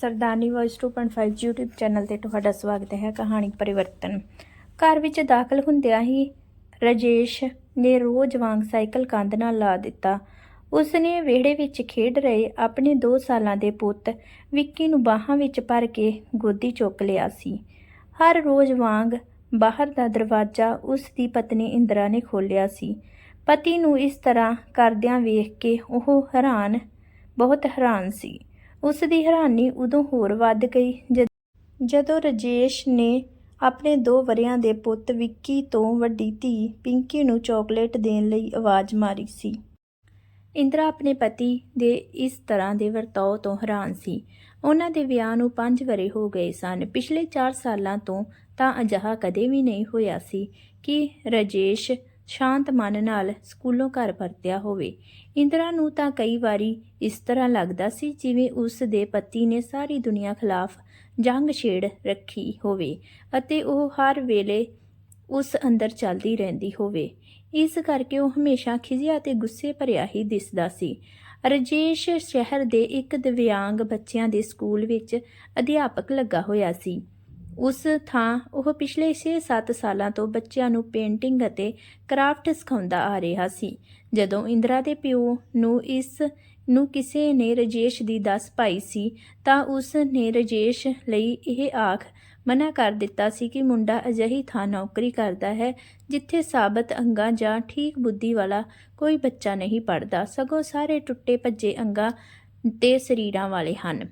ਸਰਦਾਰਨੀ voice 2.5 YouTube channel ਤੇ ਤੁਹਾਡਾ ਸਵਾਗਤ ਹੈ ਕਹਾਣੀ ਪਰਿਵਰਤਨ। ਘਰ ਵਿੱਚ ਦਾਖਲ ਹੁੰਦਿਆਂ ਹੀ ਰਜੇਸ਼ ਨੇ ਰੋਜ਼ ਵਾਂਗ ਸਾਈਕਲ ਕੰਧ ਨਾਲ ਲਾ ਦਿੱਤਾ। ਉਸ ਨੇ ਵਿਹੜੇ ਵਿੱਚ ਖੇਡ ਰਹੇ ਆਪਣੇ 2 ਸਾਲਾਂ ਦੇ ਪੁੱਤ ਵਿੱਕੀ ਨੂੰ ਬਾਹਾਂ ਵਿੱਚ ਭਰ ਕੇ ਗੋਦੀ ਚੁੱਕ ਲਿਆ ਸੀ। ਹਰ ਰੋਜ਼ ਵਾਂਗ ਬਾਹਰ ਦਾ ਦਰਵਾਜ਼ਾ ਉਸ ਦੀ ਪਤਨੀ ਇੰਦਰਾ ਨੇ ਖੋਲ੍ਹਿਆ ਸੀ। ਪਤੀ ਨੂੰ ਇਸ ਤਰ੍ਹਾਂ ਕਰਦਿਆਂ ਵੇਖ ਕੇ ਉਹ ਹੈਰਾਨ, ਬਹੁਤ ਹੈਰਾਨ ਸੀ। ਉਸ ਦੀ ਹੈਰਾਨੀ ਉਦੋਂ ਹੋਰ ਵੱਧ ਗਈ ਜਦ- ਜਦੋਂ ਰਜੇਸ਼ ਨੇ ਆਪਣੇ 2 ਵਰਿਆਂ ਦੇ ਪੁੱਤ ਵਿੱਕੀ ਤੋਂ ਵੱਡੀ ਧੀ ਪਿੰਕੀ ਨੂੰ ਚਾਕਲੇਟ ਦੇਣ ਲਈ ਆਵਾਜ਼ ਮਾਰੀ ਸੀ। ਇੰਦਰਾ ਆਪਣੇ ਪਤੀ ਦੇ ਇਸ ਤਰ੍ਹਾਂ ਦੇ ਵਰਤਾਓ ਤੋਂ ਹੈਰਾਨ ਸੀ। ਉਹਨਾਂ ਦੇ ਵਿਆਹ ਨੂੰ 5 ਵਰੇ ਹੋ ਗਏ ਸਨ। ਪਿਛਲੇ 4 ਸਾਲਾਂ ਤੋਂ ਤਾਂ ਅਜਿਹਾ ਕਦੇ ਵੀ ਨਹੀਂ ਹੋਇਆ ਸੀ ਕਿ ਰਜੇਸ਼ ਸ਼ਾਂਤ ਮਨ ਨਾਲ ਸਕੂਲੋਂ ਘਰ ਪਰਤਿਆ ਹੋਵੇ। ਇੰਦਰਾ ਨੂੰ ਤਾਂ ਕਈ ਵਾਰੀ ਇਸ ਤਰ੍ਹਾਂ ਲੱਗਦਾ ਸੀ ਜਿਵੇਂ ਉਸ ਦੇ ਪਤੀ ਨੇ ਸਾਰੀ ਦੁਨੀਆ ਖਿਲਾਫ ਜੰਗ ਛੇੜ ਰੱਖੀ ਹੋਵੇ ਅਤੇ ਉਹ ਹਰ ਵੇਲੇ ਉਸ ਅੰਦਰ ਚੱਲਦੀ ਰਹਿੰਦੀ ਹੋਵੇ। ਇਸ ਕਰਕੇ ਉਹ ਹਮੇਸ਼ਾ ਖਿਝਿਆ ਤੇ ਗੁੱਸੇ ਭਰਿਆ ਹੀ ਦਿਸਦਾ ਸੀ। ਰਜੇਸ਼ ਸ਼ਹਿਰ ਦੇ ਇੱਕ ਦਿਵਿਆਂਗ ਬੱਚਿਆਂ ਦੇ ਸਕੂਲ ਵਿੱਚ ਅਧਿਆਪਕ ਲੱਗਾ ਹੋਇਆ ਸੀ। ਉਸ ਥਾਂ ਉਹ ਪਿਛਲੇ 6-7 ਸਾਲਾਂ ਤੋਂ ਬੱਚਿਆਂ ਨੂੰ ਪੇਂਟਿੰਗ ਅਤੇ ਕਰਾਫਟ ਸਿਖਾਉਂਦਾ ਆ ਰਿਹਾ ਸੀ। ਜਦੋਂ ਇੰਦਰਾ ਦੇ ਪਿਓ ਨੂੰ ਇਸ ਨੂੰ ਕਿਸੇ ਨੇ ਰਜੇਸ਼ ਦੀ ਦੱਸ ਪਾਈ ਸੀ, ਤਾਂ ਉਸ ਨੇ ਰਜੇਸ਼ ਲਈ ਇਹ ਆਖ ਮਨਾ ਕਰ ਦਿੱਤਾ ਸੀ ਕਿ ਮੁੰਡਾ ਅਜਿਹੀ ਥਾਂ ਨੌਕਰੀ ਕਰਦਾ ਹੈ, ਜਿੱਥੇ ਸਾਬਤ ਅੰਗਾਂ ਜਾਂ ਠੀਕ ਬੁੱਧੀ ਵਾਲਾ ਕੋਈ ਬੱਚਾ ਨਹੀਂ ਪੜਦਾ ਸਗੋਂ ਸਾਰੇ ਟੁੱਟੇ ਭੱਜੇ ਅੰਗਾਂ ਤੇ ਸਰੀਰਾਂ ਵਾਲੇ ਹਨ।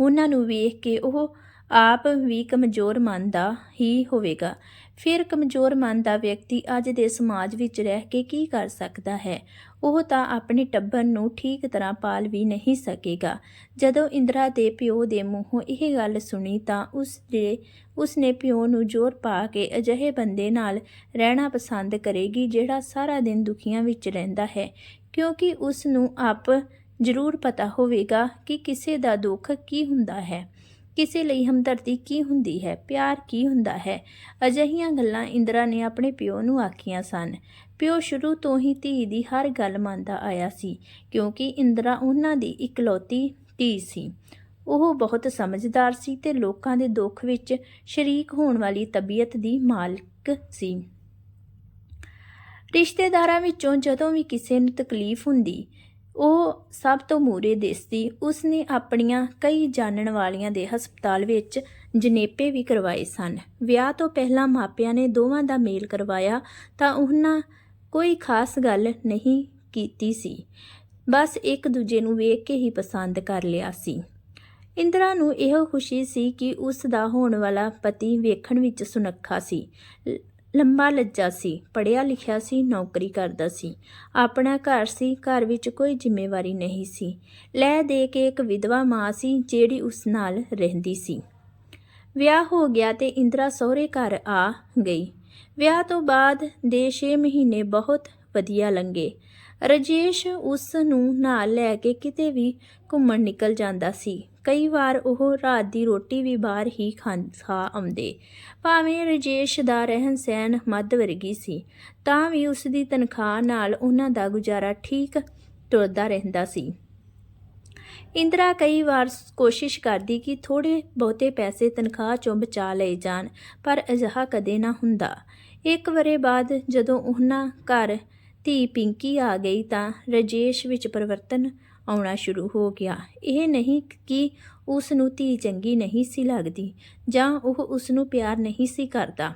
ਉਹਨਾਂ ਨੂੰ ਵੇਖ ਕੇ ਉਹ ਆਪ ਵੀ ਕਮਜ਼ੋਰ ਮਨ ਦਾ ਹੀ ਹੋਵੇਗਾ। ਫਿਰ ਕਮਜ਼ੋਰ ਮਨ ਦਾ ਵਿਅਕਤੀ ਅੱਜ ਦੇ ਸਮਾਜ ਵਿੱਚ ਰਹਿ ਕੇ ਕੀ ਕਰ ਸਕਦਾ ਹੈ? ਉਹ ਤਾਂ ਆਪਣੇ ਟੱਬਰ ਨੂੰ ਠੀਕ ਤਰ੍ਹਾਂ ਪਾਲ ਵੀ ਨਹੀਂ ਸਕੇਗਾ। ਜਦੋਂ ਇੰਦਰਾ ਦੇ ਪਿਓ ਦੇ ਮੂੰਹੋਂ ਇਹ ਗੱਲ ਸੁਣੀ ਤਾਂ ਉਸ ਦੇ, ਉਸ ਨੇ ਪਿਓ ਨੂੰ ਜ਼ੋਰ ਪਾ ਕੇ ਅਜਿਹੇ ਬੰਦੇ ਨਾਲ ਰਹਿਣਾ ਪਸੰਦ ਕਰੇਗੀ ਜਿਹੜਾ ਸਾਰਾ ਦਿਨ ਦੁਖੀਆਂ ਵਿੱਚ ਰਹਿੰਦਾ ਹੈ। ਕਿਉਂਕਿ ਉਸ ਨੂੰ ਆਪ ਜ਼ਰੂਰ ਪਤਾ ਹੋਵੇਗਾ ਕਿ ਕਿਸੇ ਦਾ ਦੁੱਖ ਕੀ ਹੁੰਦਾ ਹੈ। ਕਿਸੇ ਲਈ ਹਮਦਰਦੀ ਕੀ ਹੁੰਦੀ ਹੈ? ਪਿਆਰ ਕੀ ਹੁੰਦਾ ਹੈ? ਅਜਿਹੀਆਂ ਗੱਲਾਂ ਇੰਦਰਾ ਨੇ ਆਪਣੇ ਪਿਓ ਨੂੰ ਆਖੀਆਂ ਸਨ। ਪਿਓ ਸ਼ੁਰੂ ਤੋਂ ਹੀ ਧੀ ਦੀ ਹਰ ਗੱਲ ਮੰਨਦਾ ਆਇਆ ਸੀ, ਕਿਉਂਕਿ ਇੰਦਰਾ ਉਹਨਾਂ ਦੀ ਇਕਲੌਤੀ ਧੀ ਸੀ। ਉਹ ਬਹੁਤ ਸਮਝਦਾਰ ਸੀ ਤੇ ਲੋਕਾਂ ਦੇ ਦੁੱਖ ਵਿੱਚ ਸ਼ਰੀਕ ਹੋਣ ਵਾਲੀ ਤਬੀਅਤ ਦੀ ਮਾਲਕ ਸੀ। ਰਿਸ਼ਤੇਦਾਰਾਂ ਵਿੱਚੋਂ ਜਦੋਂ ਵੀ ਕਿਸੇ ਨੂੰ ਤਕਲੀਫ ਹੁੰਦੀ ਉਹ ਸਭ ਤੋਂ ਮੂਰੇ ਦਿਸਦੀ ਉਸ ਨੇ ਆਪਣੀਆਂ ਕਈ ਜਾਣਨ ਵਾਲੀਆਂ ਦੇ ਹਸਪਤਾਲ ਵਿੱਚ ਜਨੇਪੇ ਵੀ ਕਰਵਾਏ ਸਨ। ਵਿਆਹ ਤੋਂ ਪਹਿਲਾਂ ਮਾਪਿਆਂ ਨੇ ਦੋਵਾਂ ਦਾ ਮੇਲ ਕਰਵਾਇਆ ਤਾਂ ਉਹਨਾਂ ਕੋਈ ਖਾਸ ਗੱਲ ਨਹੀਂ ਕੀਤੀ ਸੀ। ਬਸ ਇੱਕ ਦੂਜੇ ਨੂੰ ਵੇਖ ਕੇ ਹੀ ਪਸੰਦ ਕਰ ਲਿਆ ਸੀ। ਇੰਦਰਾ ਨੂੰ ਇਹੋ ਖੁਸ਼ੀ ਸੀ ਕਿ ਉਸ ਦਾ ਹੋਣ ਵਾਲਾ ਪਤੀ ਵੇਖਣ ਵਿੱਚ ਸੁਨੱਖਾ ਸੀ। ਲੰਬਾ ਲੱਜਾ ਸੀ ਪੜਿਆ ਲਿਖਿਆ ਸੀ, ਨੌਕਰੀ ਕਰਦਾ ਸੀ। ਆਪਣਾ ਘਰ ਸੀ, ਘਰ ਵਿੱਚ ਕੋਈ ਜ਼ਿੰਮੇਵਾਰੀ ਨਹੀਂ ਸੀ। ਲੈ ਦੇ ਕੇ ਇੱਕ ਵਿਧਵਾ ਮਾਂ ਸੀ, ਜਿਹੜੀ ਉਸ ਨਾਲ ਰਹਿੰਦੀ ਸੀ। ਵਿਆਹ ਹੋ ਗਿਆ ਤੇ ਇੰਦਰਾ ਸਹੁਰੇ ਘਰ ਆ ਗਈ। ਵਿਆਹ ਤੋਂ ਬਾਅਦ ਦੇ 6 ਮਹੀਨੇ ਬਹੁਤ ਵਧੀਆ ਲੰਘੇ। ਰਜੇਸ਼ ਉਸ ਨੂੰ ਨਾਲ ਲੈ ਕੇ ਕਿਤੇ ਵੀ ਘੁੰਮਣ ਨਿਕਲ ਜਾਂਦਾ ਸੀ। ਕਈ ਵਾਰ ਉਹ ਰਾਤ ਦੀ ਰੋਟੀ ਵੀ ਬਾਹਰ ਹੀ ਖਾਂ- ਖਾ ਆਉਂਦੇ। ਭਾਵੇਂ ਰਜੇਸ਼ ਦਾ ਰਹਿਣ ਸਹਿਣ ਮੱਧ ਵਰਗੀ ਸੀ, ਤਾਂ ਵੀ ਉਸ ਦੀ ਤਨਖਾਹ ਨਾਲ ਉਹਨਾਂ ਦਾ ਗੁਜ਼ਾਰਾ ਠੀਕ ਤੁਰਦਾ ਰਹਿੰਦਾ ਸੀ। ਇੰਦਰਾ ਕਈ ਵਾਰ ਕੋਸ਼ਿਸ਼ ਕਰਦੀ ਕਿ ਥੋੜੇ ਬਹੁਤੇ ਪੈਸੇ ਤਨਖਾਹ ਚੋਂ ਬਚਾ ਲਏ ਜਾਣ, ਪਰ ਅਜਿਹਾ ਕਦੇ ਨਾ ਹੁੰਦਾ। ਇੱਕ ਵਰੇ ਬਾਅਦ ਜਦੋਂ ਉਹਨਾਂ ਘਰ ਧੀ ਪਿੰਕੀ ਆ ਗਈ ਤਾਂ ਰਜੇਸ਼ ਵਿੱਚ ਪਰਿਵਰਤਨ ਆਉਣਾ ਸ਼ੁਰੂ ਹੋ ਗਿਆ। ਇਹ ਨਹੀਂ ਕਿ ਉਸ ਨੂੰ ਧੀ ਚੰਗੀ ਨਹੀਂ ਸੀ ਲੱਗਦੀ ਜਾਂ ਉਹ ਉਸ ਨੂੰ ਪਿਆਰ ਨਹੀਂ ਸੀ ਕਰਦਾ।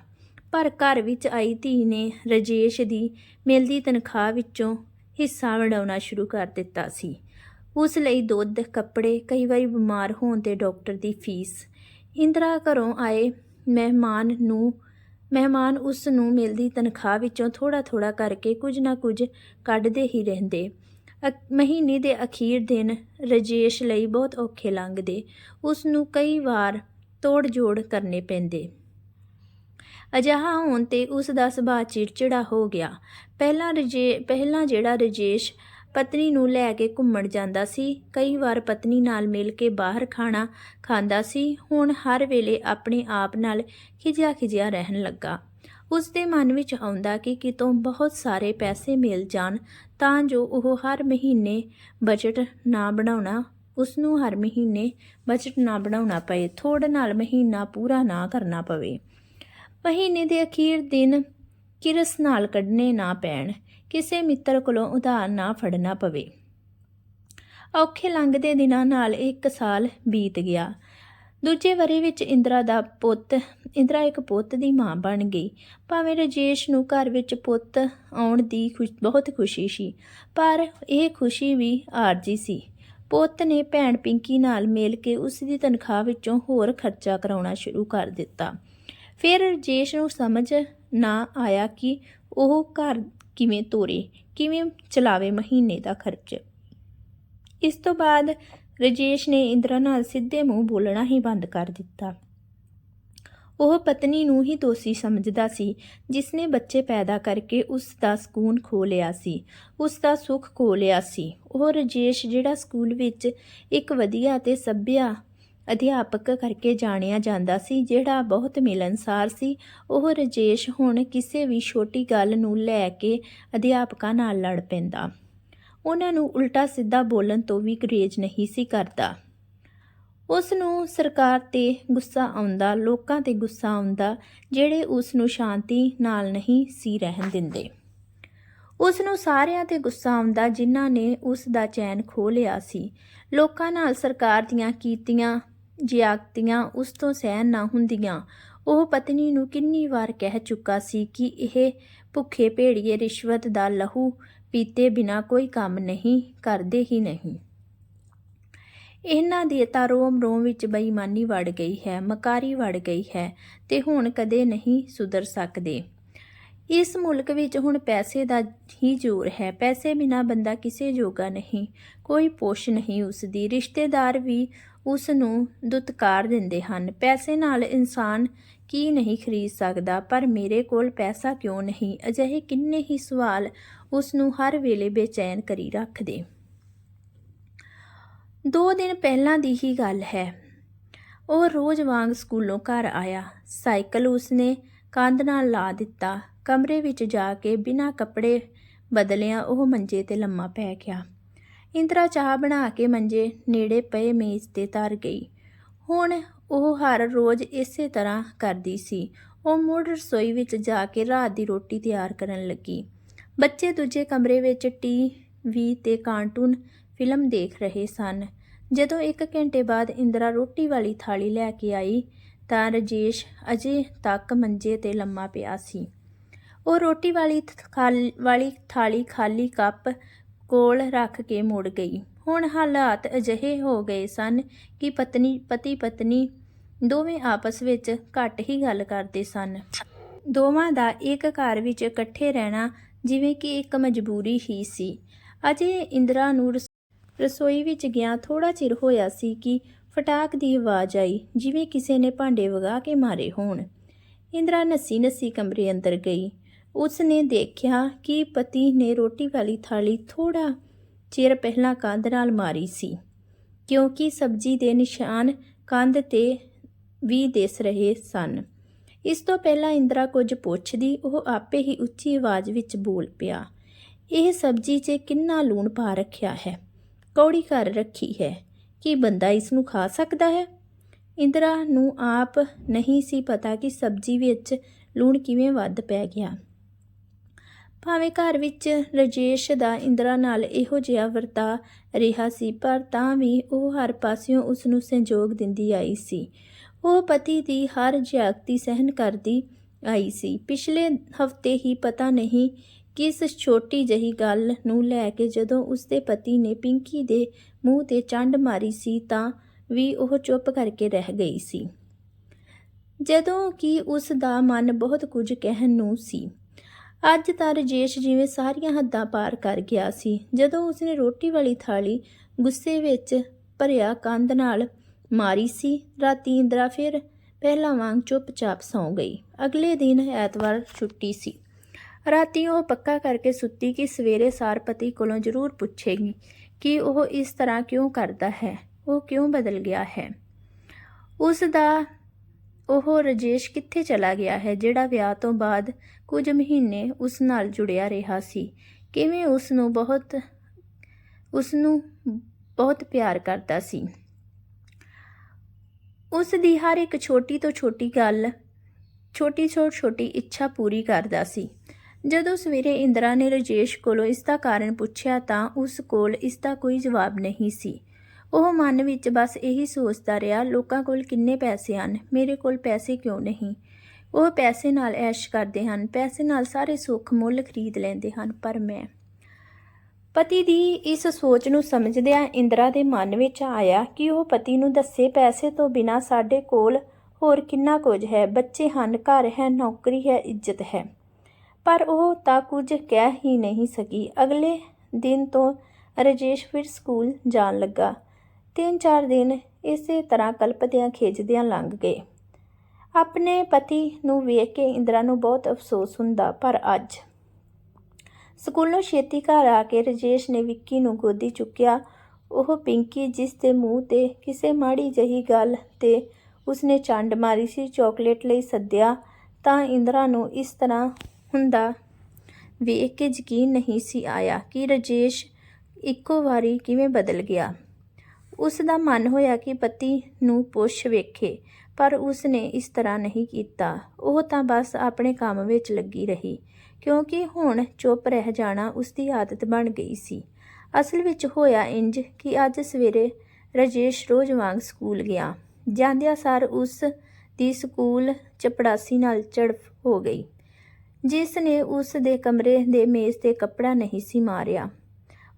ਪਰ ਘਰ ਵਿੱਚ ਆਈ ਧੀ ਨੇ ਰਜੇਸ਼ ਦੀ ਮਿਲਦੀ ਤਨਖਾਹ ਵਿੱਚੋਂ ਹਿੱਸਾ ਵੰਡਾਉਣਾ ਸ਼ੁਰੂ ਕਰ ਦਿੱਤਾ ਸੀ। ਉਸ ਲਈ ਦੁੱਧ, ਕੱਪੜੇ, ਕਈ ਵਾਰੀ ਬਿਮਾਰ ਹੋਣ ਤੇ ਡਾਕਟਰ ਦੀ ਫੀਸ। ਇੰਦਰਾ ਘਰੋਂ ਆਏ ਮਹਿਮਾਨ ਨੂੰ, ਮਹਿਮਾਨ ਉਸ ਨੂੰ ਮਿਲਦੀ ਤਨਖਾਹ ਵਿੱਚੋਂ ਥੋੜਾ ਥੋੜਾ ਕਰਕੇ ਕੁਝ ਨਾ ਕੁਝ ਕੱਢਦੇ ਹੀ ਰਹਿੰਦੇ। ਮਹੀਨੇ ਦੇ ਅਖੀਰ ਦਿਨ ਰਜੇਸ਼ ਲਈ ਬਹੁਤ ਔਖੇ ਲੰਘਦੇ। ਉਸ ਨੂੰ ਕਈ ਵਾਰ ਤੋੜ ਜੋੜ ਕਰਨੇ ਪੈਂਦੇ। ਅਜਿਹਾ ਹੋਣ ਤੇ ਉਸ ਦਾ ਸੁਭਾਅ ਚਿੜਚਿੜਾ ਹੋ ਗਿਆ। ਪਹਿਲਾਂ ਰਜੇ, ਪਹਿਲਾਂ ਜਿਹੜਾ ਰਜੇਸ਼ ਪਤਨੀ ਨੂੰ ਲੈ ਕੇ ਘੁੰਮਣ ਜਾਂਦਾ ਸੀ, ਕਈ ਵਾਰ ਪਤਨੀ ਨਾਲ ਮਿਲ ਕੇ ਬਾਹਰ ਖਾਣਾ ਖਾਂਦਾ ਸੀ, ਹੁਣ ਹਰ ਵੇਲੇ ਆਪਣੇ ਆਪ ਨਾਲ ਖਿਜਿਆ ਖਿਜਿਆ ਰਹਿਣ ਲੱਗਾ। ਉਸ ਦੇ ਮਨ ਵਿੱਚ ਆਉਂਦਾ ਕਿ ਕਿਤੋਂ ਬਹੁਤ ਸਾਰੇ ਪੈਸੇ ਮਿਲ ਜਾਣ, ਤਾਂ ਜੋ ਉਹ ਹਰ ਮਹੀਨੇ ਬਜਟ ਨਾ ਬਣਾਉਣਾ ਉਸ ਨੂੰ ਹਰ ਮਹੀਨੇ ਬਜਟ ਨਾ ਬਣਾਉਣਾ ਪਏ। ਥੋੜ ਨਾਲ ਮਹੀਨਾ ਪੂਰਾ ਨਾ ਕਰਨਾ ਪਵੇ। ਮਹੀਨੇ ਦੇ ਅਖੀਰ ਦਿਨ ਕਿਰਸ ਨਾਲ ਕੱਢਣੇ ਨਾ ਪੈਣ, ਕਿਸੇ ਮਿੱਤਰ ਕੋਲੋਂ ਉਧਾਰ ਨਾ ਫੜਨਾ ਪਵੇ। ਔਖੇ ਲੰਘਦੇ ਦਿਨਾਂ ਨਾਲ ਇੱਕ ਸਾਲ ਬੀਤ ਗਿਆ। ਦੂਜੇ ਵਰੇ ਵਿੱਚ ਇੰਦਰਾ ਦਾ ਪੁੱਤ, ਇੰਦਰਾ ਇੱਕ ਪੁੱਤ ਦੀ ਮਾਂ ਬਣ ਗਈ। ਭਾਵੇਂ ਰਜੇਸ਼ ਨੂੰ ਘਰ ਵਿੱਚ ਪੁੱਤ ਆਉਣ ਦੀ ਖੁਸ਼, ਬਹੁਤ ਖੁਸ਼ੀ ਸੀ, ਪਰ ਇਹ ਖੁਸ਼ੀ ਵੀ ਆਰਜੀ ਸੀ। ਪੁੱਤ ਨੇ ਭੈਣ ਪਿੰਕੀ ਨਾਲ ਮਿਲ ਕੇ ਉਸ ਦੀ ਤਨਖਾਹ ਵਿੱਚੋਂ ਹੋਰ ਖਰਚਾ ਕਰਾਉਣਾ ਸ਼ੁਰੂ ਕਰ ਦਿੱਤਾ। ਫਿਰ ਰਜੇਸ਼ ਨੂੰ ਸਮਝ ਨਾ ਆਇਆ ਕਿ ਉਹ ਘਰ ਕਿਵੇਂ ਤੋਰੇ, ਕਿਵੇਂ ਚਲਾਵੇ ਮਹੀਨੇ ਦਾ ਖਰਚ। ਇਸ ਤੋਂ ਬਾਅਦ ਰਜੇਸ਼ ਨੇ ਇੰਦਰਾ ਨਾਲ ਸਿੱਧੇ ਮੂੰਹ ਬੋਲਣਾ ਹੀ ਬੰਦ ਕਰ ਦਿੱਤਾ। ਉਹ ਪਤਨੀ ਨੂੰ ਹੀ ਦੋਸ਼ੀ ਸਮਝਦਾ ਸੀ ਜਿਸ ਨੇ ਬੱਚੇ ਪੈਦਾ ਕਰਕੇ ਉਸ ਦਾ ਸਕੂਨ ਖੋ ਲਿਆ ਸੀ, ਉਸ ਦਾ ਸੁੱਖ ਖੋ ਲਿਆ ਸੀ। ਉਹ ਰਜੇਸ਼ ਜਿਹੜਾ ਸਕੂਲ ਵਿੱਚ ਇੱਕ ਵਧੀਆ ਤੇ ਸੱਭਿਆ ਅਧਿਆਪਕ ਕਰਕੇ ਜਾਣਿਆ ਜਾਂਦਾ ਸੀ, ਜਿਹੜਾ ਬਹੁਤ ਮਿਲਨਸਾਰ ਸੀ, ਉਹ ਰਜੇਸ਼ ਹੁਣ ਕਿਸੇ ਵੀ ਛੋਟੀ ਗੱਲ ਨੂੰ ਲੈ ਕੇ ਅਧਿਆਪਕਾਂ ਨਾਲ ਲੜ ਪੈਂਦਾ। ਉਹਨਾਂ ਨੂੰ ਉਲਟਾ ਸਿੱਧਾ ਬੋਲਣ ਤੋਂ ਵੀ ਗਰੇਜ ਨਹੀਂ ਸੀ ਕਰਦਾ। ਉਸ ਨੂੰ ਸਰਕਾਰ ਤੇ ਗੁੱਸਾ ਆਉਂਦਾ, ਲੋਕਾਂ ਤੇ ਗੁੱਸਾ ਆਉਂਦਾ, ਜਿਹੜੇ ਉਸ ਨੂੰ ਸ਼ਾਂਤੀ ਨਾਲ ਨਹੀਂ ਸੀ ਰਹਿਣ ਦਿੰਦੇ। ਉਸ ਨੂੰ ਸਾਰਿਆਂ ਤੇ ਗੁੱਸਾ ਆਉਂਦਾ, ਜਿਨ੍ਹਾਂ ਨੇ ਉਸ ਦਾ ਚੈਨ ਖੋ ਲਿਆ ਸੀ। ਲੋਕਾਂ ਨਾਲ ਸਰਕਾਰ ਦੀਆਂ ਕੀਤੀਆਂ ਜਿਆਕਤੀਆਂ ਉਸ ਤੋਂ ਸਹਿਣ ਨਾ ਹੁੰਦੀਆਂ। ਉਹ ਪਤਨੀ ਨੂੰ ਕਿੰਨੀ ਵਾਰ ਕਹਿ ਚੁੱਕਾ ਸੀ ਕਿ ਇਹ ਭੁੱਖੇ ਭੇੜੀਏ ਰਿਸ਼ਵਤ ਦਾ ਲਹੂ ਪੀਤੇ ਬਿਨਾ ਕੋਈ ਕੰਮ ਨਹੀਂ, ਕਰਦੇ ਹੀ ਨਹੀਂ। ਇਹਨਾਂ ਦੀ ਤਾਂ ਰੋਮ ਰੋਮ ਵਿੱਚ ਬੇਈਮਾਨੀ ਵੜ ਗਈ ਹੈ, ਮਕਾਰੀ ਵੜ ਗਈ ਹੈ ਤੇ ਹੁਣ ਕਦੇ ਨਹੀਂ ਸੁਧਰ ਸਕਦੇ। ਇਸ ਮੁਲਕ ਵਿੱਚ ਹੁਣ ਪੈਸੇ ਦਾ ਹੀ ਜ਼ੋਰ ਹੈ, ਪੈਸੇ ਬਿਨਾ ਬੰਦਾ ਕਿਸੇ ਜੋਗਾ ਨਹੀਂ, ਕੋਈ ਪੋਸ਼ ਨਹੀਂ ਉਸ ਦੀ ਰਿਸ਼ਤੇਦਾਰ ਵੀ ਉਸ ਨੂੰ ਦੁਤਕਾਰ ਦਿੰਦੇ ਹਨ। ਪੈਸੇ ਨਾਲ ਇਨਸਾਨ ਕੀ ਨਹੀਂ ਖਰੀਦ ਸਕਦਾ, ਪਰ ਮੇਰੇ ਕੋਲ ਪੈਸਾ ਕਿਉਂ ਨਹੀਂ? ਅਜਿਹੇ ਕਿੰਨੇ ਹੀ ਸਵਾਲ ਉਸ ਨੂੰ ਹਰ ਵੇਲੇ ਬੇਚੈਨ ਕਰੀ ਰੱਖਦੇ। ਦੋ ਦਿਨ ਪਹਿਲਾਂ ਦੀ ਹੀ ਗੱਲ ਹੈ। ਉਹ ਰੋਜ਼ ਵਾਂਗ ਸਕੂਲੋਂ ਘਰ ਆਇਆ। ਸਾਈਕਲ ਉਸਨੇ ਕੰਧ ਨਾਲ ਲਾ ਦਿੱਤਾ। ਕਮਰੇ ਵਿੱਚ ਜਾ ਕੇ ਬਿਨਾਂ ਕੱਪੜੇ ਬਦਲਿਆਂ ਉਹ ਮੰਜੇ ਤੇ ਲੰਮਾ ਪੈ ਗਿਆ। ਇੰਦਰਾ ਚਾਹ ਬਣਾ ਕੇ ਮੰਜੇ ਨੇੜੇ ਪਏ ਮੇਜ਼ ਤੇ ਧਰ ਗਈ। ਹੁਣ ਉਹ ਹਰ ਰੋਜ਼ ਇਸੇ ਤਰ੍ਹਾਂ ਕਰਦੀ ਸੀ। ਉਹ ਮੁੜ ਰਸੋਈ ਵਿੱਚ ਜਾ ਕੇ ਰਾਤ ਦੀ ਰੋਟੀ ਤਿਆਰ ਕਰਨ ਲੱਗੀ। ਬੱਚੇ ਦੂਜੇ ਕਮਰੇ ਵਿੱਚ ਟੀਵੀ ਤੇ ਕਾਰਟੂਨ ਫਿਲਮ ਦੇਖ ਰਹੇ ਸਨ। ਜਦੋਂ ਇੱਕ ਘੰਟੇ ਬਾਅਦ ਇੰਦਰਾ ਰੋਟੀ ਵਾਲੀ ਥਾਲੀ ਲੈ ਕੇ ਆਈ ਤਾਂ ਰਜੇਸ਼ ਅਜੇ ਤੱਕ ਮੰਜੇ ਤੇ ਲੰਮਾ ਪਿਆ ਸੀ। ਉਹ ਰੋਟੀ ਵਾਲੀ ਖਾਲ- ਵਾਲੀ ਥਾਲੀ ਖਾਲੀ ਕੱਪ ਕੋਲ ਰੱਖ ਕੇ ਮੁੜ ਗਈ। ਹੁਣ ਹਾਲਾਤ ਅਜਿਹੇ ਹੋ ਗਏ ਸਨ ਕਿ ਪਤਨੀ, ਪਤੀ ਪਤਨੀ ਦੋਵੇਂ ਆਪਸ ਵਿੱਚ ਘੱਟ ਹੀ ਗੱਲ ਕਰਦੇ ਸਨ। ਦੋਵਾਂ ਦਾ ਇੱਕ ਘਰ ਵਿੱਚ ਇਕੱਠੇ ਰਹਿਣਾ ਜਿਵੇਂ ਕਿ ਇੱਕ ਮਜਬੂਰੀ ਹੀ ਸੀ। ਅਜੇ ਇੰਦਰਾ ਨੂੰ ਰਸ- ਰਸੋਈ ਵਿੱਚ ਗਿਆ ਥੋੜਾ ਚਿਰ ਹੋਇਆ ਸੀ ਕਿ ਫਟਾਕ ਦੀ ਆਵਾਜ਼ ਆਈ, ਜਿਵੇਂ ਕਿਸੇ ਨੇ ਭਾਂਡੇ ਵਗਾ ਕੇ ਮਾਰੇ ਹੋਣ। ਇੰਦਰਾ ਨੱਸੀ ਨੱਸੀ ਕਮਰੇ ਅੰਦਰ ਗਈ। ਉਸ ਨੇ ਦੇਖਿਆ ਕਿ ਪਤੀ ਨੇ ਰੋਟੀ ਵਾਲੀ ਥਾਲੀ ਥੋੜਾ ਚਿਰ ਪਹਿਲਾਂ ਕੰਧ ਨਾਲ ਮਾਰੀ ਸੀ, ਕਿਉਂਕਿ ਸਬਜ਼ੀ ਦੇ ਨਿਸ਼ਾਨ ਕੰਧ ਤੇ ਵੀ ਦਿਸ ਰਹੇ ਸਨ। ਇਸ ਤੋਂ ਪਹਿਲਾਂ ਇੰਦਰਾ ਕੁਝ ਪੁੱਛਦੀ, ਉਹ ਆਪੇ ਹੀ ਉੱਚੀ ਆਵਾਜ਼ ਵਿੱਚ ਬੋਲ ਪਿਆ, ਇਹ ਸਬਜ਼ੀ 'ਚ ਕਿੰਨਾ ਲੂਣ ਪਾ ਰੱਖਿਆ ਹੈ? ਕੌੜੀ ਕਰ ਰੱਖੀ ਹੈ। ਕੀ ਬੰਦਾ ਇਸ ਨੂੰ ਖਾ ਸਕਦਾ ਹੈ? ਇੰਦਰਾ ਨੂੰ ਆਪ ਨਹੀਂ ਸੀ ਪਤਾ ਕਿ ਸਬਜ਼ੀ ਵਿੱਚ ਲੂਣ ਕਿਵੇਂ ਵੱਧ ਪੈ ਗਿਆ। ਭਾਵੇਂ ਘਰ ਵਿੱਚ ਰਜੇਸ਼ ਦਾ ਇੰਦਰਾ ਨਾਲ ਇਹੋ ਜਿਹਾ ਵਰਤਾ ਰਿਹਾ ਸੀ, ਪਰ ਤਾਂ ਵੀ ਉਹ ਹਰ ਪਾਸਿਓਂ ਉਸ ਨੂੰ ਸੰਜੋਗ ਦਿੰਦੀ ਆਈ ਸੀ। ਉਹ ਪਤੀ ਦੀ ਹਰ ਜਿਆਕਤੀ ਸਹਿਨ ਕਰਦੀ ਆਈ ਸੀ। ਪਿਛਲੇ ਹਫ਼ਤੇ ਹੀ ਪਤਾ ਨਹੀਂ ਕਿਸ ਛੋਟੀ ਜਹੀ ਗੱਲ ਨੂੰ ਲੈ ਕੇ ਜਦੋਂ ਉਸਦੇ ਪਤੀ ਨੇ ਪਿੰਕੀ ਦੇ ਮੂੰਹ ਤੇ ਚੰਡ ਮਾਰੀ ਸੀ ਤਾਂ ਵੀ ਉਹ ਚੁੱਪ ਕਰਕੇ ਰਹਿ ਗਈ ਸੀ। ਜਦੋਂ ਕਿ ਉਸ ਦਾ ਮਨ ਬਹੁਤ ਕੁਝ ਕਹਿਣ ਨੂੰ ਸੀ। ਅੱਜ ਤਾਂ ਰਜੇਸ਼ ਜਿਵੇਂ ਸਾਰੀਆਂ ਹੱਦਾਂ ਪਾਰ ਕਰ ਗਿਆ ਸੀ। ਜਦੋਂ ਉਸਨੇ ਰੋਟੀ ਵਾਲੀ ਥਾਲੀ ਗੁੱਸੇ ਵਿੱਚ ਭਰਿਆ ਕੰਧ ਨਾਲ ਮਾਰੀ ਸੀ, ਰਾਤੀ ਇੰਦਰਾ ਫਿਰ ਪਹਿਲਾਂ ਵਾਂਗ ਚੁੱਪਚਾਪ ਸੌਂ ਗਈ। ਅਗਲੇ ਦਿਨ ਐਤਵਾਰ ਛੁੱਟੀ ਸੀ। ਰਾਤੀ ਉਹ ਪੱਕਾ ਕਰਕੇ ਸੁੱਤੀ ਕਿ ਸਵੇਰੇ ਸਾਰ ਪਤੀ ਕੋਲੋਂ ਜ਼ਰੂਰ ਪੁੱਛੇਗੀ ਕਿ ਉਹ ਇਸ ਤਰ੍ਹਾਂ ਕਿਉਂ ਕਰਦਾ ਹੈ, ਉਹ ਕਿਉਂ ਬਦਲ ਗਿਆ ਹੈ। ਉਸ ਦਾ ਉਹ ਰਜੇਸ਼ ਕਿੱਥੇ ਚਲਾ ਗਿਆ ਹੈ, ਜਿਹੜਾ ਵਿਆਹ ਤੋਂ ਬਾਅਦ ਕੁਝ ਮਹੀਨੇ ਉਸ ਨਾਲ ਜੁੜਿਆ ਰਿਹਾ ਸੀ। ਕਿਵੇਂ ਉਸ ਨੂੰ ਬਹੁਤ, ਉਸ ਨੂੰ ਬਹੁਤ ਪਿਆਰ ਕਰਦਾ ਸੀ। ਉਸ ਦੀ ਹਰ ਇੱਕ ਛੋਟੀ ਤੋਂ ਛੋਟੀ ਗੱਲ, ਛੋਟੀ ਤੋਂ ਛੋਟੀ ਇੱਛਾ ਪੂਰੀ ਕਰਦਾ ਸੀ। ਜਦੋਂ ਸਵੇਰੇ ਇੰਦਰਾ ਨੇ ਰਜੇਸ਼ ਕੋਲੋਂ ਇਸ ਦਾ ਕਾਰਨ ਪੁੱਛਿਆ ਤਾਂ ਉਸ ਕੋਲ ਇਸ ਦਾ ਕੋਈ ਜਵਾਬ ਨਹੀਂ ਸੀ। ਉਹ ਮਨ ਵਿੱਚ ਬਸ ਇਹੀ ਸੋਚਦਾ ਰਿਹਾ, ਲੋਕਾਂ ਕੋਲ ਕਿੰਨੇ ਪੈਸੇ ਹਨ? ਮੇਰੇ ਕੋਲ ਪੈਸੇ ਕਿਉਂ ਨਹੀਂ? ਉਹ ਪੈਸੇ ਨਾਲ ਐਸ਼ ਕਰਦੇ ਹਨ। ਪੈਸੇ ਨਾਲ ਸਾਰੇ ਸੁੱਖ ਮੁੱਲ ਖਰੀਦ ਲੈਂਦੇ ਹਨ, ਪਰ ਮੈਂ ਪਤੀ ਦੀ ਇਸ ਸੋਚ ਨੂੰ ਸਮਝਦਿਆਂ ਇੰਦਰਾ ਦੇ ਮਨ ਵਿੱਚ ਆਇਆ ਕਿ ਉਹ ਪਤੀ ਨੂੰ ਦੱਸੇ ਪੈਸੇ ਤੋਂ ਬਿਨਾ ਸਾਡੇ ਕੋਲ ਹੋਰ ਕਿੰਨਾ ਕੁਝ ਹੈ? ਬੱਚੇ ਹਨ, ਘਰ ਹੈ, ਨੌਕਰੀ ਹੈ, ਇੱਜ਼ਤ ਹੈ। ਪਰ ਉਹ ਤਾਂ ਕੁਝ ਕਹਿ ਹੀ ਨਹੀਂ ਸਕੀ। ਅਗਲੇ ਦਿਨ ਤੋਂ ਰਜੇਸ਼ ਫਿਰ ਸਕੂਲ ਜਾਣ ਲੱਗਾ। ਤਿੰਨ ਚਾਰ ਦਿਨ ਇਸੇ ਤਰ੍ਹਾਂ ਕਲਪਦਿਆਂ ਖੇਜਦਿਆਂ ਲੰਘ ਗਏ। ਆਪਣੇ ਪਤੀ ਨੂੰ ਵੇਖ ਕੇ ਇੰਦਰਾ ਨੂੰ ਬਹੁਤ ਅਫਸੋਸ ਹੁੰਦਾ, ਪਰ ਅੱਜ ਸਕੂਲੋਂ ਛੇਤੀ ਘਰ ਆ ਕੇ ਰਜੇਸ਼ ਨੇ ਵਿੱਕੀ ਨੂੰ ਗੋਦੀ ਚੁੱਕਿਆ। ਉਹ ਪਿੰਕੀ, ਜਿਸ ਦੇ ਮੂੰਹ ਤੇ ਕਿਸੇ ਮਾੜੀ ਜਹੀ ਗੱਲ ਤੇ ਉਸਨੇ ਚੰਡ ਮਾਰੀ ਸੀ, ਚਾਕਲੇਟ ਲਈ ਸੱਦਿਆ, ਤਾਂ ਇੰਦਰਾ ਨੂੰ ਇਸ ਤਰ੍ਹਾਂ ਹੁੰਦਾ ਵੇਖ ਕੇ ਯਕੀਨ ਨਹੀਂ ਸੀ ਆਇਆ ਕਿ ਰਜੇਸ਼ ਇੱਕੋ ਵਾਰੀ ਕਿਵੇਂ ਬਦਲ ਗਿਆ। ਉਸ ਦਾ ਮਨ ਹੋਇਆ ਕਿ ਪਤੀ ਨੂੰ ਪੁੱਛ ਵੇਖੇ ਪਰ ਉਸ ਨੇ ਇਸ ਤਰ੍ਹਾਂ ਨਹੀਂ ਕੀਤਾ। ਉਹ ਤਾਂ ਬਸ ਆਪਣੇ ਕੰਮ ਵਿੱਚ ਲੱਗੀ ਰਹੀ, ਕਿਉਂਕਿ ਹੁਣ ਚੁੱਪ ਰਹਿ ਜਾਣਾ ਉਸ ਦੀ ਆਦਤ ਬਣ ਗਈ ਸੀ। ਅਸਲ ਵਿੱਚ ਹੋਇਆ ਇੰਜ ਕਿ ਅੱਜ ਸਵੇਰੇ ਰਜੇਸ਼ ਰੋਜ਼ ਵਾਂਗ ਸਕੂਲ ਗਿਆ। ਜਾਂਦਿਆਂ ਸਾਰ ਉਸ ਦੀ ਸਕੂਲ ਚਪੜਾਸੀ ਨਾਲ ਝੜਪ ਹੋ ਗਈ, ਜਿਸ ਨੇ ਉਸ ਦੇ ਕਮਰੇ ਦੇ ਮੇਜ਼ ਤੇ ਕੱਪੜਾ ਨਹੀਂ ਸੀ ਮਾਰਿਆ।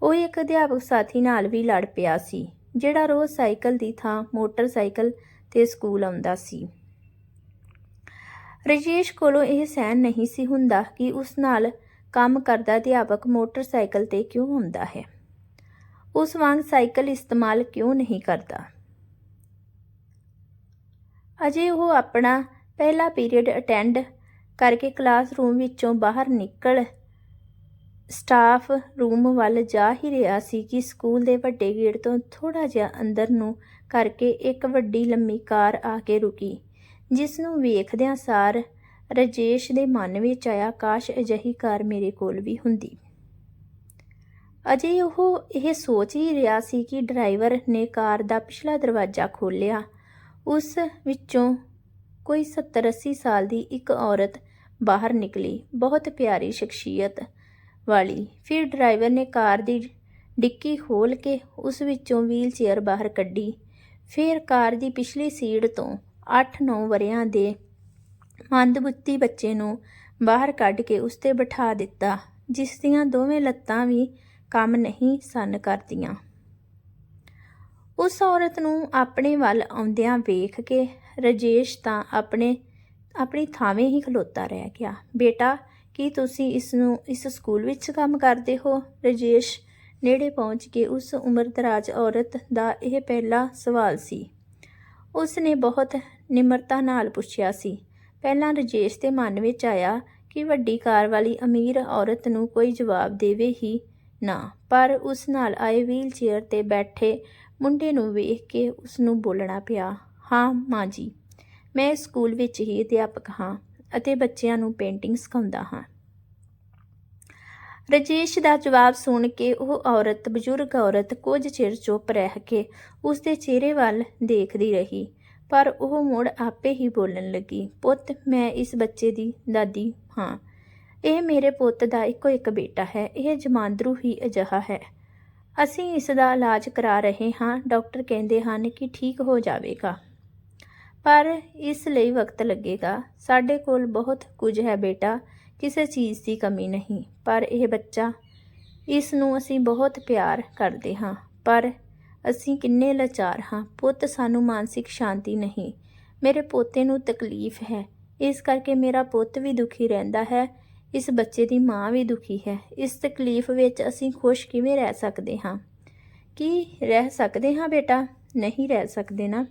ਉਹ ਇੱਕ ਅਧਿਆਪਕ ਸਾਥੀ ਨਾਲ ਵੀ ਲੜ ਪਿਆ ਸੀ, ਜਿਹੜਾ ਰੋਜ਼ ਸਾਈਕਲ ਦੀ ਥਾਂ ਮੋਟਰਸਾਈਕਲ ਤੇ ਸਕੂਲ ਆਉਂਦਾ ਸੀ। ਰਜੇਸ਼ ਕੋਲੋਂ ਇਹ ਸਹਿਨ ਨਹੀਂ ਸੀ ਹੁੰਦਾ ਕਿ ਉਸ ਨਾਲ ਕੰਮ ਕਰਦਾ ਅਧਿਆਪਕ ਮੋਟਰਸਾਈਕਲ ਤੇ ਕਿਉਂ ਆਉਂਦਾ ਹੈ। ਉਸ ਵਾਂਗ ਸਾਈਕਲ ਇਸਤੇਮਾਲ ਕਿਉਂ ਨਹੀਂ ਕਰਦਾ? ਅਜੇ ਉਹ ਆਪਣਾ ਪਹਿਲਾ ਪੀਰੀਅਡ ਅਟੈਂਡ ਕਰਕੇ ਕਲਾਸਰੂਮ ਵਿੱਚੋਂ ਬਾਹਰ ਨਿਕਲ ਸਟਾਫ ਰੂਮ ਵੱਲ ਜਾ ਹੀ ਰਿਹਾ ਸੀ ਕਿ ਸਕੂਲ ਦੇ ਵੱਡੇ ਗੇਟ ਤੋਂ ਥੋੜਾ ਜਿਹਾ ਅੰਦਰ ਨੂੰ ਕਰਕੇ ਇੱਕ ਵੱਡੀ ਲੰਮੀ ਕਾਰ ਆ ਕੇ ਰੁਕੀ, ਜਿਸ ਨੂੰ ਵੇਖਦਿਆਂ ਸਾਰ ਰਜੇਸ਼ ਦੇ ਮਨ ਵਿੱਚ ਆਇਆ, ਕਾਸ਼ ਅਜਿਹੀ ਕਾਰ ਮੇਰੇ ਕੋਲ ਵੀ ਹੁੰਦੀ। ਅਜੇ ਉਹ ਇਹ ਸੋਚ ਹੀ ਰਿਹਾ ਸੀ ਕਿ ਡਰਾਈਵਰ ਨੇ ਕਾਰ ਦਾ ਪਿਛਲਾ ਦਰਵਾਜ਼ਾ ਖੋਲ੍ਹਿਆ। ਉਸ ਵਿੱਚੋਂ ਕੋਈ 70-80 ਸਾਲ ਦੀ ਇੱਕ ਔਰਤ ਬਾਹਰ ਨਿਕਲੀ, ਬਹੁਤ ਪਿਆਰੀ ਸ਼ਖਸੀਅਤ ਵਾਲੀ। ਫਿਰ ਡਰਾਈਵਰ ਨੇ ਕਾਰ ਦੀ ਡਿੱਕੀ ਖੋਲ ਕੇ ਉਸ ਵਿੱਚੋਂ ਵੀਲ ਚੇਅਰ ਬਾਹਰ ਕੱਢੀ। ਫਿਰ ਕਾਰ ਦੀ ਪਿਛਲੀ ਸੀਟ ਤੋਂ 8-9 ਵਰਿਆਂ ਦੇ ਮੰਦਬੁੱਤੀ ਬੱਚੇ ਨੂੰ ਬਾਹਰ ਕੱਢ ਕੇ ਉਸ ਤੇ ਬਿਠਾ ਦਿੱਤਾ, ਜਿਸ ਦੀਆਂ ਦੋਵੇਂ ਲੱਤਾਂ ਵੀ ਕੰਮ ਨਹੀਂ ਸਨ ਕਰਦੀਆਂ। ਉਸ ਔਰਤ ਨੂੰ ਆਪਣੇ ਵੱਲ ਆਉਂਦਿਆਂ ਵੇਖ ਕੇ ਰਜੇਸ਼ ਤਾਂ ਆਪਣੇ, ਆਪਣੀ ਥਾਵੇਂ ਹੀ ਖਲੋਤਾ ਰਹਿ ਗਿਆ। ਬੇਟਾ, ਕੀ ਤੁਸੀਂ ਇਸ ਨੂੰ, ਇਸ ਸਕੂਲ ਵਿੱਚ ਕੰਮ ਕਰਦੇ ਹੋ? ਰਜੇਸ਼ ਨੇੜੇ ਪਹੁੰਚ ਕੇ ਉਸ ਉਮਰਦਰਾਜ ਔਰਤ ਦਾ ਇਹ ਪਹਿਲਾ ਸਵਾਲ ਸੀ। ਉਸ ਨੇ ਬਹੁਤ ਨਿਮਰਤਾ ਨਾਲ ਪੁੱਛਿਆ ਸੀ। ਪਹਿਲਾਂ ਰਜੇਸ਼ ਦੇ ਮਨ ਵਿੱਚ ਆਇਆ ਕਿ ਵੱਡੀ ਕਾਰ ਵਾਲੀ ਅਮੀਰ ਔਰਤ ਨੂੰ ਕੋਈ ਜਵਾਬ ਦੇਵੇ ਹੀ ਨਾ, ਪਰ ਉਸ ਨਾਲ ਆਏ ਵੀਲ ਚੇਅਰ ਤੇ ਬੈਠੇ ਮੁੰਡੇ ਨੂੰ ਵੇਖ ਕੇ ਉਸ ਨੂੰ ਬੋਲਣਾ ਪਿਆ, ਹਾਂ, ਮਾਂ ਜੀ, ਮੈਂ ਸਕੂਲ ਵਿੱਚ ਹੀ ਅਧਿਆਪਕ ਹਾਂ ਅਤੇ ਬੱਚਿਆਂ ਨੂੰ ਪੇਂਟਿੰਗ ਸਿਖਾਉਂਦਾ ਹਾਂ। ਰਜੇਸ਼ ਦਾ ਜਵਾਬ ਸੁਣ ਕੇ ਉਹ ਔਰਤ, ਬਜ਼ੁਰਗ ਔਰਤ ਕੁਝ ਚਿਰ ਚੁੱਪ ਰਹਿ ਕੇ ਉਸ ਦੇ ਚਿਹਰੇ ਵੱਲ ਦੇਖਦੀ ਰਹੀ, ਪਰ ਉਹ ਮੁੜ ਆਪੇ ਹੀ ਬੋਲਣ ਲੱਗੀ, ਪੁੱਤ, ਮੈਂ ਇਸ ਬੱਚੇ ਦੀ ਦਾਦੀ ਹਾਂ। ਇਹ ਮੇਰੇ ਪੁੱਤ ਦਾ ਇੱਕੋ ਇੱਕ ਬੇਟਾ ਹੈ, ਇਹ ਜਮਾਂਦਰੂ ਹੀ ਅਜਿਹਾ ਹੈ। ਅਸੀਂ ਇਸ ਦਾ ਇਲਾਜ ਕਰਾ ਰਹੇ ਹਾਂ, ਡਾਕਟਰ ਕਹਿੰਦੇ ਹਨ ਕਿ ਠੀਕ ਹੋ ਜਾਵੇਗਾ। ਪਰ ਇਸ ਲਈ ਵਕਤ ਲੱਗੇਗਾ। ਸਾਡੇ ਕੋਲ ਬਹੁਤ ਕੁਝ ਹੈ ਬੇਟਾ ਕਿਸੇ ਚੀਜ਼ ਦੀ ਕਮੀ ਨਹੀਂ। ਪਰ ਇਹ ਬੱਚਾ, ਇਸ ਨੂੰ ਅਸੀਂ ਬਹੁਤ ਪਿਆਰ ਕਰਦੇ ਹਾਂ। ਪਰ ਅਸੀਂ ਕਿੰਨੇ ਲਾਚਾਰ ਹਾਂ। ਪੁੱਤ ਸਾਨੂੰ ਮਾਨਸਿਕ ਸ਼ਾਂਤੀ ਨਹੀਂ, ਮੇਰੇ ਪੋਤੇ ਨੂੰ ਤਕਲੀਫ ਹੈ। ਇਸ ਕਰਕੇ ਮੇਰਾ ਪੁੱਤ ਵੀ ਦੁਖੀ ਰਹਿੰਦਾ ਹੈ, ਇਸ ਬੱਚੇ ਦੀ ਮਾਂ ਵੀ ਦੁਖੀ ਹੈ। ਇਸ ਤਕਲੀਫ ਵਿੱਚ ਅਸੀਂ ਖੁਸ਼ ਕਿਵੇਂ ਰਹਿ ਸਕਦੇ ਹਾਂ? ਕੀ ਰਹਿ ਸਕਦੇ ਹਾਂ ਬੇਟਾ? ਨਹੀਂ ਰਹਿ ਸਕਦੇ ਨਾ।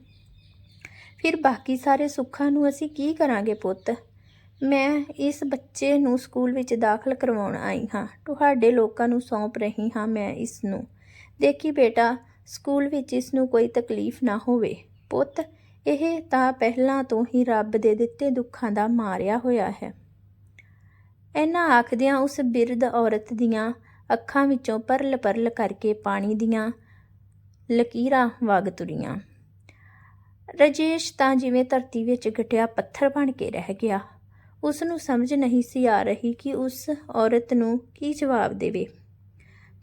ਫਿਰ ਬਾਕੀ ਸਾਰੇ ਸੁੱਖਾਂ ਨੂੰ ਅਸੀਂ ਕੀ ਕਰਾਂਗੇ ਪੁੱਤ? ਮੈਂ ਇਸ ਬੱਚੇ ਨੂੰ ਸਕੂਲ ਵਿੱਚ ਦਾਖਲ ਕਰਵਾਉਣ ਆਈ ਹਾਂ। ਤੁਹਾਡੇ ਲੋਕਾਂ ਨੂੰ ਸੌਂਪ ਰਹੀ ਹਾਂ ਮੈਂ ਇਸ ਨੂੰ। ਦੇਖੀ ਬੇਟਾ, ਸਕੂਲ ਵਿੱਚ ਇਸ ਨੂੰ ਕੋਈ ਤਕਲੀਫ ਨਾ ਹੋਵੇ। ਪੁੱਤ, ਇਹ ਤਾਂ ਪਹਿਲਾਂ ਤੋਂ ਹੀ ਰੱਬ ਦੇ ਦਿੱਤੇ ਦੁੱਖਾਂ ਦਾ ਮਾਰਿਆ ਹੋਇਆ ਹੈ। ਇਹਨਾਂ ਆਖਦਿਆਂ ਉਸ ਬਿਰਧ ਔਰਤ ਦੀਆਂ ਅੱਖਾਂ ਵਿੱਚੋਂ ਪਰਲ ਪਰਲ ਕਰਕੇ ਪਾਣੀ ਦੀਆਂ ਲਕੀਰਾਂ ਵਗ ਤੁਰੀਆਂ। ਰਜੇਸ਼ ਤਾਂ ਜਿਵੇਂ ਧਰਤੀ ਵਿੱਚ ਗਟਿਆ ਪੱਥਰ ਬਣ ਕੇ ਰਹਿ ਗਿਆ। ਉਸ ਨੂੰ ਸਮਝ ਨਹੀਂ ਸੀ ਆ ਰਹੀ ਕਿ ਉਸ ਔਰਤ ਨੂੰ ਕੀ ਜਵਾਬ ਦੇਵੇ।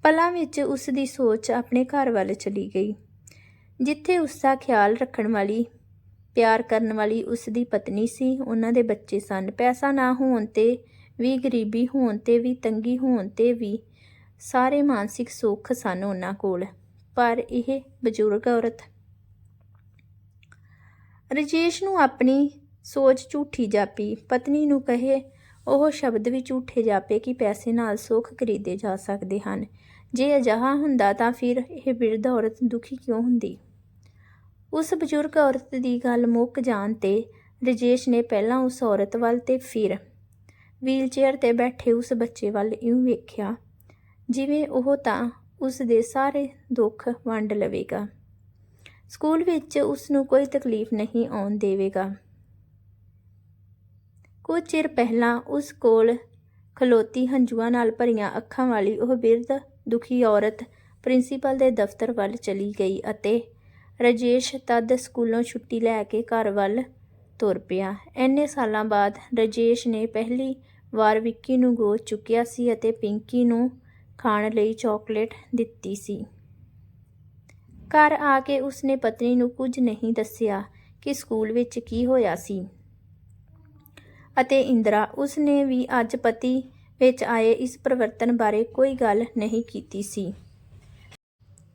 ਪਲਾਂ ਵਿੱਚ ਉਸ ਦੀ ਸੋਚ ਆਪਣੇ ਘਰ ਵੱਲ ਚਲੀ ਗਈ, ਜਿੱਥੇ ਉਸ ਦਾ ਖਿਆਲ ਰੱਖਣ ਵਾਲੀ, ਪਿਆਰ ਕਰਨ ਵਾਲੀ ਉਸ ਦੀ ਪਤਨੀ ਸੀ। ਉਹਨਾਂ ਦੇ ਬੱਚੇ ਸਨ। ਪੈਸਾ ਨਾ ਹੋਣ ਤੇ ਵੀ, ਗਰੀਬੀ ਹੋਣ ਤੇ ਵੀ, ਤੰਗੀ ਹੋਣ ਤੇ ਵੀ ਸਾਰੇ ਮਾਨਸਿਕ ਸੁੱਖ ਸਨ ਉਹਨਾਂ ਕੋਲ। ਪਰ ਇਹ ਬਜ਼ੁਰਗ ਔਰਤ ਰਜੇਸ਼ ਨੂੰ ਆਪਣੀ ਸੋਚ ਝੂਠੀ ਜਾਪੀ। ਪਤਨੀ ਨੂੰ ਕਹੇ, ਉਹ ਸ਼ਬਦ ਵੀ ਝੂਠੇ ਜਾਪੇ ਕਿ ਪੈਸੇ ਨਾਲ ਸੁੱਖ ਖਰੀਦੇ ਜਾ ਸਕਦੇ ਹਨ। ਜੇ ਅਜਿਹਾ ਹੁੰਦਾ ਤਾਂ ਫਿਰ ਇਹ ਬਿਰਧ ਔਰਤ ਦੁਖੀ ਕਿਉਂ ਹੁੰਦੀ? ਉਸ ਬਜ਼ੁਰਗ ਔਰਤ ਦੀ ਗੱਲ ਮੁੱਕ ਜਾਣ ਤੇ ਰਜੇਸ਼ ਨੇ ਪਹਿਲਾਂ ਉਸ ਔਰਤ ਵੱਲ ਤੇ ਫਿਰ ਵੀਲਚੇਅਰ ਤੇ ਬੈਠੇ ਉਸ ਬੱਚੇ ਵੱਲ ਇਉਂ ਵੇਖਿਆ, ਜਿਵੇਂ ਉਹ ਤਾਂ ਉਸ ਦੇ ਸਾਰੇ ਦੁੱਖ ਵੰਡ ਲਵੇਗਾ। ਸਕੂਲ ਵਿੱਚ ਉਸ ਨੂੰ ਕੋਈ ਤਕਲੀਫ ਨਹੀਂ ਆਉਣ ਦੇਵੇਗਾ। ਕੁਝ ਚਿਰ ਪਹਿਲਾਂ ਉਸ ਕੋਲ ਖਲੋਤੀ ਹੰਝੂਆਂ ਨਾਲ ਭਰੀਆਂ ਅੱਖਾਂ ਵਾਲੀ ਉਹ ਬਿਰਧ ਦੁਖੀ ਔਰਤ ਪ੍ਰਿੰਸੀਪਲ ਦੇ ਦਫ਼ਤਰ ਵੱਲ ਚਲੀ ਗਈ ਅਤੇ ਰਜੇਸ਼ ਤਦ ਸਕੂਲੋਂ ਛੁੱਟੀ ਲੈ ਕੇ ਘਰ ਵੱਲ ਤੁਰ ਪਿਆ। ਇੰਨੇ ਸਾਲਾਂ ਬਾਅਦ ਰਜੇਸ਼ ਨੇ ਪਹਿਲੀ ਵਾਰ ਵਿੱਕੀ ਨੂੰ ਗੋਦ ਚੁੱਕਿਆ ਸੀ ਅਤੇ ਪਿੰਕੀ ਨੂੰ ਖਾਣ ਲਈ ਚਾਕਲੇਟ ਦਿੱਤੀ ਸੀ। ਘਰ ਆ ਕੇ ਉਸਨੇ ਪਤਨੀ ਨੂੰ ਕੁਝ ਨਹੀਂ ਦੱਸਿਆ ਕਿ ਸਕੂਲ ਵਿੱਚ ਕੀ ਹੋਇਆ ਸੀ। ਅਤੇ ਇੰਦਰਾ ਉਸਨੇ ਵੀ ਅੱਜ ਪਤੀ ਵਿੱਚ ਆਏ ਇਸ ਪਰਿਵਰਤਨ ਬਾਰੇ ਕੋਈ ਗੱਲ ਨਹੀਂ ਕੀਤੀ ਸੀ।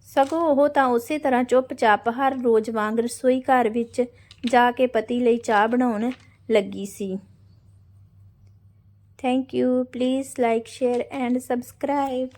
ਸਗੋਂ ਉਹ ਤਾਂ ਉਸੇ ਤਰ੍ਹਾਂ ਚੁੱਪਚਾਪ ਹਰ ਰੋਜ਼ ਵਾਂਗ ਰਸੋਈ ਘਰ ਵਿੱਚ ਜਾ ਕੇ ਪਤੀ ਲਈ ਚਾਹ ਬਣਾਉਣ ਲੱਗੀ ਸੀ। Thank you please like share and subscribe